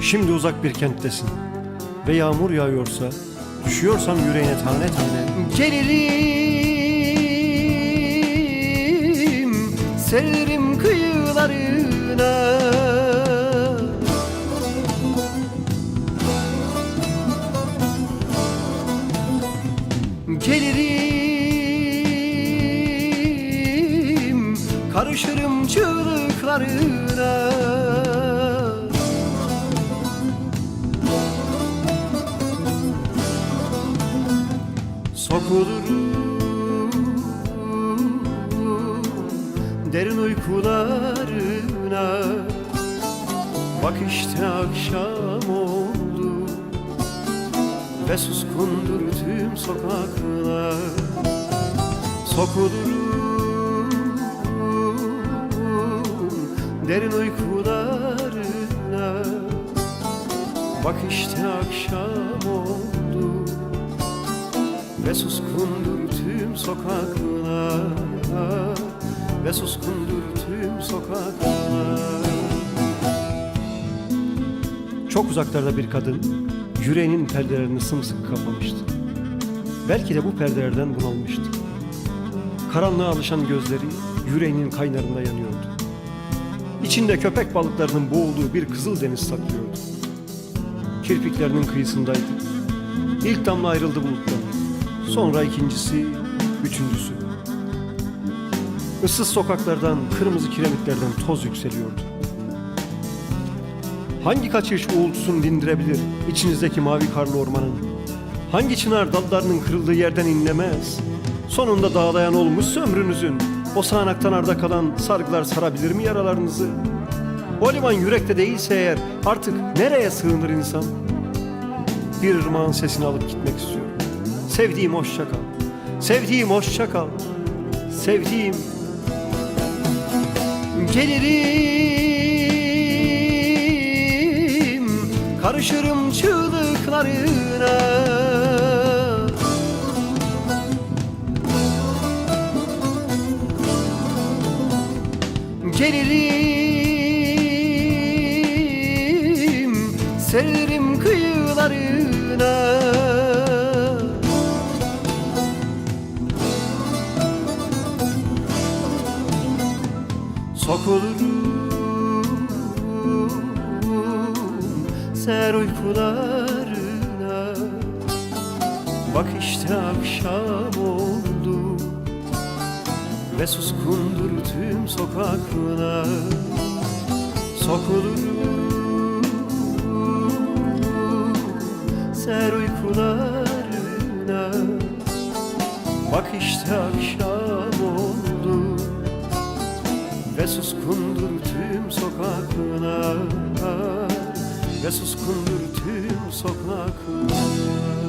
Şimdi uzak bir kenttesin. Ve yağmur yağıyorsa düşüyorsam yüreğine tane tane gelirim seririm kıyılarına. Gelirim karışırım çığlıklarına Sokulurum derin uykularına Bak işte akşam oldu Ve suskundur tüm sokaklar Sokulurum derin uykularına Bak işte akşam oldu ve suskundur tüm sokaklar Ve suskundur tüm sokaklar Çok uzaklarda bir kadın Yüreğinin perdelerini sımsıkı kapamıştı. Belki de bu perdelerden bunalmıştı. Karanlığa alışan gözleri yüreğinin kaynarında yanıyordu. İçinde köpek balıklarının boğulduğu bir kızıl deniz saklıyordu. Kirpiklerinin kıyısındaydı. İlk damla ayrıldı buluttan Sonra ikincisi, üçüncüsü. Issız sokaklardan, kırmızı kiremitlerden toz yükseliyordu. Hangi kaçış uğultusunu dindirebilir içinizdeki mavi karlı ormanın? Hangi çınar dallarının kırıldığı yerden inlemez? Sonunda dağlayan olmuş ömrünüzün. O sağanaktan arda kalan sargılar sarabilir mi yaralarınızı? O liman yürekte değilse eğer artık nereye sığınır insan? Bir ırmağın sesini alıp gitmek istiyorum. Sevdiğim hoşça kal. Sevdiğim hoşça kal. Sevdiğim gelirim karışırım çığlıklarına Gelirim seririm kıyılarına Sokulurum ser uykularına. Bak işte akşam oldu Ve suskundur tüm sokaklar. Sokulurum ser uykularına. Bak işte akşam ve suskundur tüm sokaklar. Ve suskundur tüm sokaklar